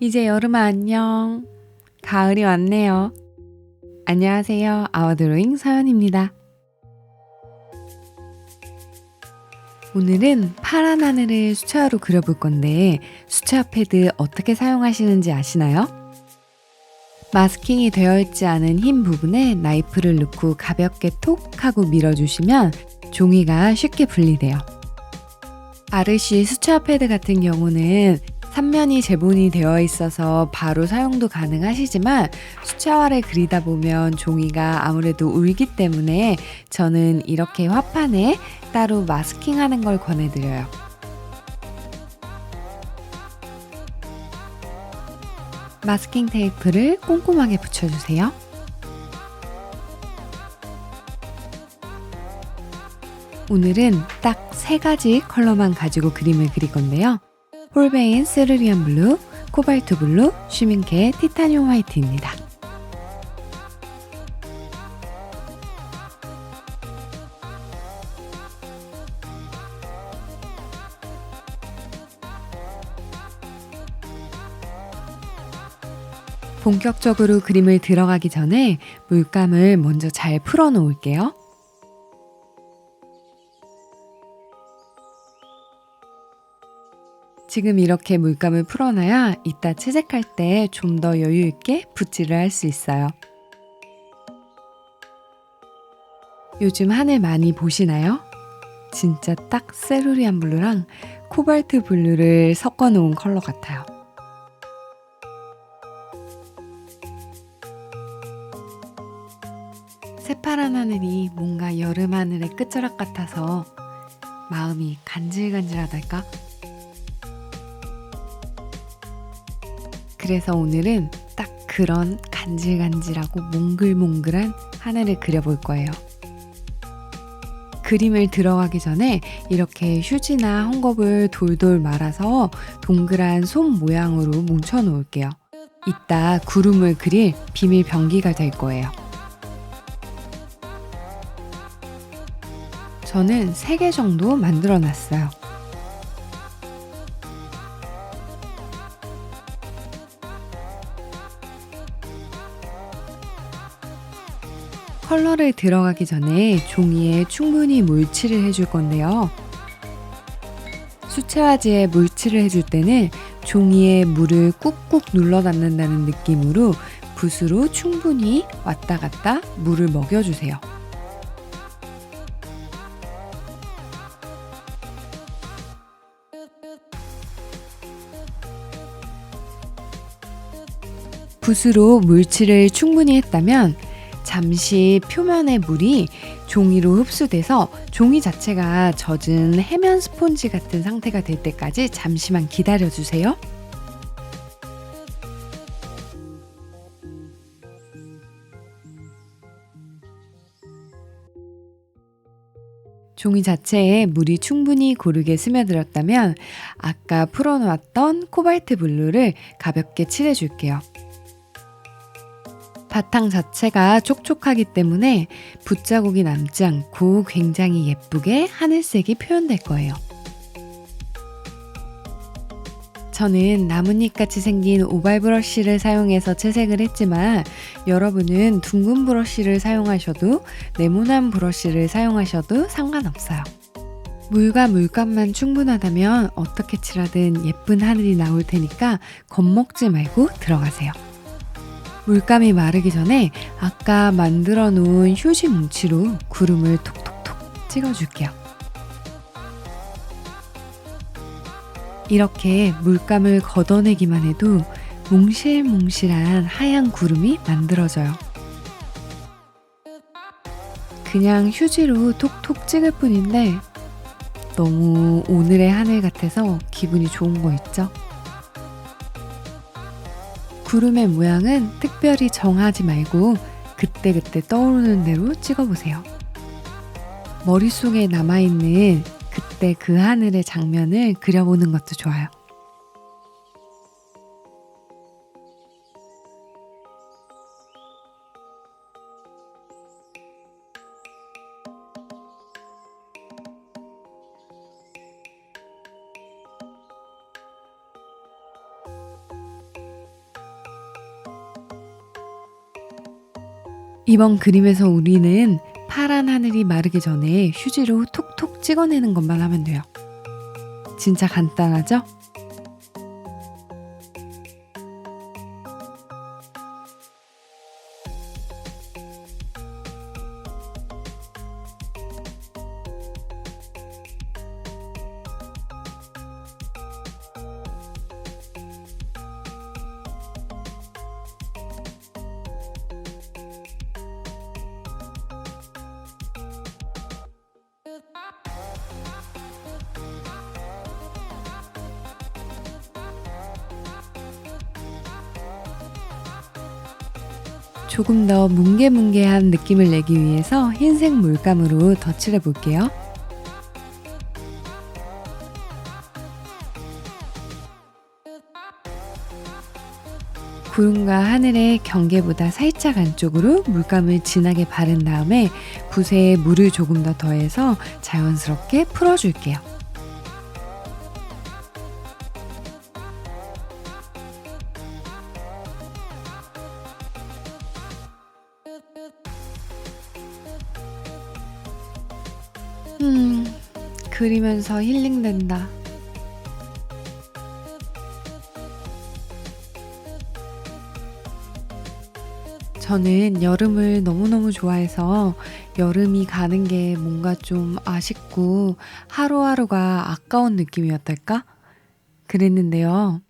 이제 여름아 안녕. 가을이 왔네요. 안녕하세요. 아워드로잉 서연입니다. 오늘은 파란 하늘을 수채화로 그려볼 건데 수채화 패드 어떻게 사용하시는지 아시나요? 마스킹이 되어 있지 않은 흰 부분에 나이프를 넣고 가볍게 톡 하고 밀어주시면 종이가 쉽게 분리돼요. 아르시 수채화 패드 같은 경우는 3면이 재본이 되어 있어서 바로 사용도 가능하시지만 수채화를 그리다 보면 종이가 아무래도 울기 때문에 저는 이렇게 화판에 따로 마스킹하는 걸 권해드려요. 마스킹 테이프를 꼼꼼하게 붙여주세요. 오늘은 딱 세 가지 컬러만 가지고 그림을 그릴 건데요. 홀베인 세르리안 블루, 코발트 블루, 슈밍케 티타늄 화이트입니다. 본격적으로 그림을 들어가기 전에 물감을 먼저 잘 풀어 놓을게요. 지금 이렇게 물감을 풀어놔야 이따 채색할 때 좀 더 여유 있게 붓질을 할 수 있어요. 요즘 하늘 많이 보시나요? 진짜 딱 세루리안 블루랑 코발트 블루를 섞어 놓은 컬러 같아요. 새파란 하늘이 뭔가 여름 하늘의 끝자락 같아서 마음이 간질간질하달까? 그래서 오늘은 딱 그런 간질간질하고 몽글몽글한 하늘을 그려볼 거예요. 그림을 들어가기 전에 이렇게 휴지나 헝겊을 돌돌 말아서 동그란 솜 모양으로 뭉쳐 놓을게요. 이따 구름을 그릴 비밀 병기가 될 거예요. 저는 3개 정도 만들어 놨어요. 컬러를 들어가기 전에 종이에 충분히 물칠을 해줄 건데요. 수채화지에 물칠을 해줄 때는 종이에 물을 꾹꾹 눌러 닿는다는 느낌으로 붓으로 충분히 왔다 갔다 물을 먹여주세요. 붓으로 물칠을 충분히 했다면 잠시 표면의 물이 종이로 흡수돼서 종이 자체가 젖은 해면 스폰지 같은 상태가 될 때까지 잠시만 기다려 주세요. 종이 자체에 물이 충분히 고르게 스며들었다면 아까 풀어놓았던 코발트 블루를 가볍게 칠해줄게요. 바탕 자체가 촉촉하기 때문에 붓자국이 남지 않고 굉장히 예쁘게 하늘색이 표현될 거예요. 저는 나뭇잎 같이 생긴 오발 브러쉬를 사용해서 채색을 했지만 여러분은 둥근 브러쉬를 사용하셔도 네모난 브러쉬를 사용하셔도 상관없어요. 물과 물감만 충분하다면 어떻게 칠하든 예쁜 하늘이 나올 테니까 겁먹지 말고 들어가세요. 물감이 마르기 전에 아까 만들어 놓은 휴지 뭉치로 구름을 톡톡톡 찍어줄게요. 이렇게 물감을 걷어내기만 해도 몽실몽실한 하얀 구름이 만들어져요. 그냥 휴지로 톡톡 찍을 뿐인데 너무 오늘의 하늘 같아서 기분이 좋은 거 있죠? 구름의 모양은 특별히 정하지 말고 그때그때 떠오르는 대로 찍어보세요. 머릿속에 남아있는 그때 그 하늘의 장면을 그려보는 것도 좋아요. 이번 그림에서 우리는 파란 하늘이 마르기 전에 휴지로 톡톡 찍어내는 것만 하면 돼요. 진짜 간단하죠? 조금 더 뭉게뭉게한 느낌을 내기 위해서 흰색 물감으로 덧칠해 볼게요. 구름과 하늘의 경계보다 살짝 안쪽으로 물감을 진하게 바른 다음에 붓에 물을 조금 더 더해서 자연스럽게 풀어줄게요. 그리면서 힐링된다. 저는 여름을 너무너무 좋아해서 여름이 가는 게 뭔가 좀 아쉽고 하루하루가 아까운 느낌이었달까? 그랬는데요.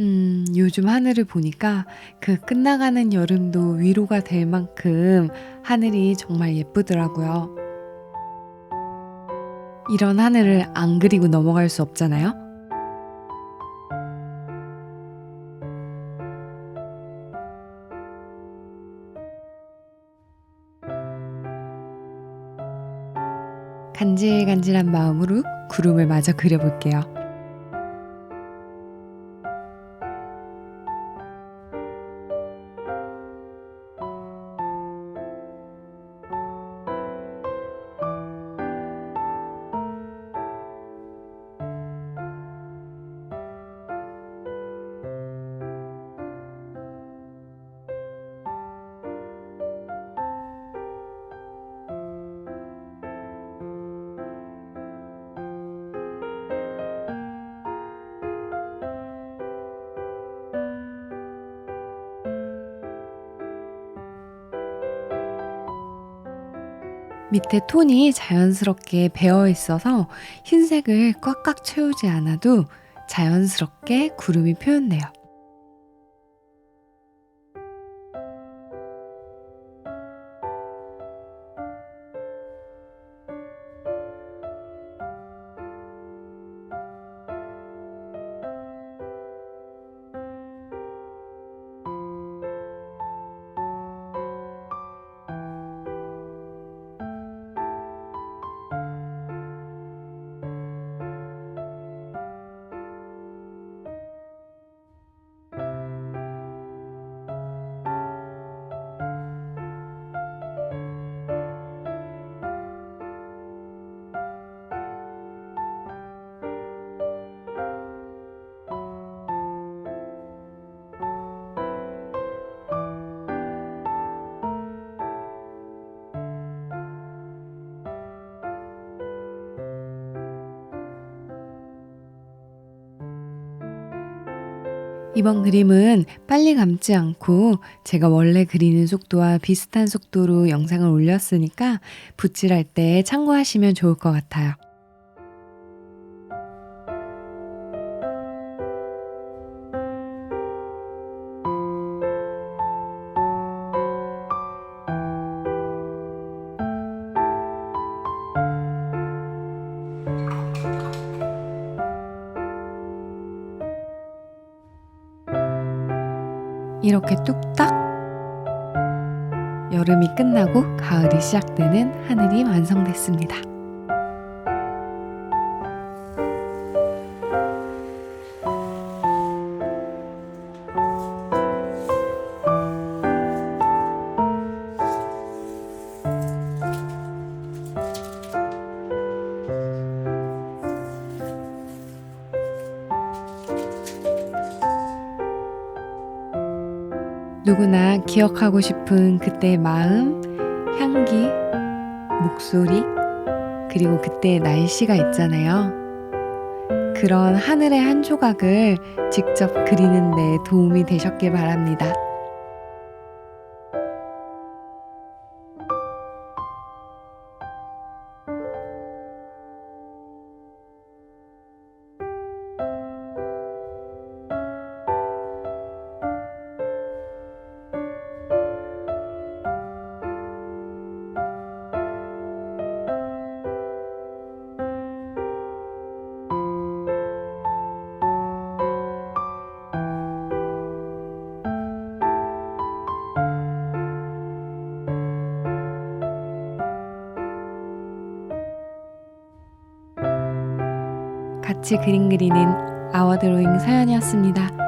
음, 요즘 하늘을 보니까 그 끝나가는 여름도 위로가 될 만큼 하늘이 정말 예쁘더라고요. 이런 하늘을 안 그리고 넘어갈 수 없잖아요. 간질간질한 마음으로 구름을 마저 그려볼게요. 밑에 톤이 자연스럽게 배어 있어서 흰색을 꽉꽉 채우지 않아도 자연스럽게 구름이 표현돼요. 이번 그림은 빨리 감지 않고 제가 원래 그리는 속도와 비슷한 속도로 영상을 올렸으니까 붓질할 때 참고하시면 좋을 것 같아요. 이렇게 뚝딱 여름이 끝나고 가을이 시작되는 하늘이 완성됐습니다. 누구나 기억하고 싶은 그때의 마음, 향기, 목소리, 그리고 그때의 날씨가 있잖아요. 그런 하늘의 한 조각을 직접 그리는 데 도움이 되셨길 바랍니다. 같이 그림 그리는 아워드로잉 사연이었습니다.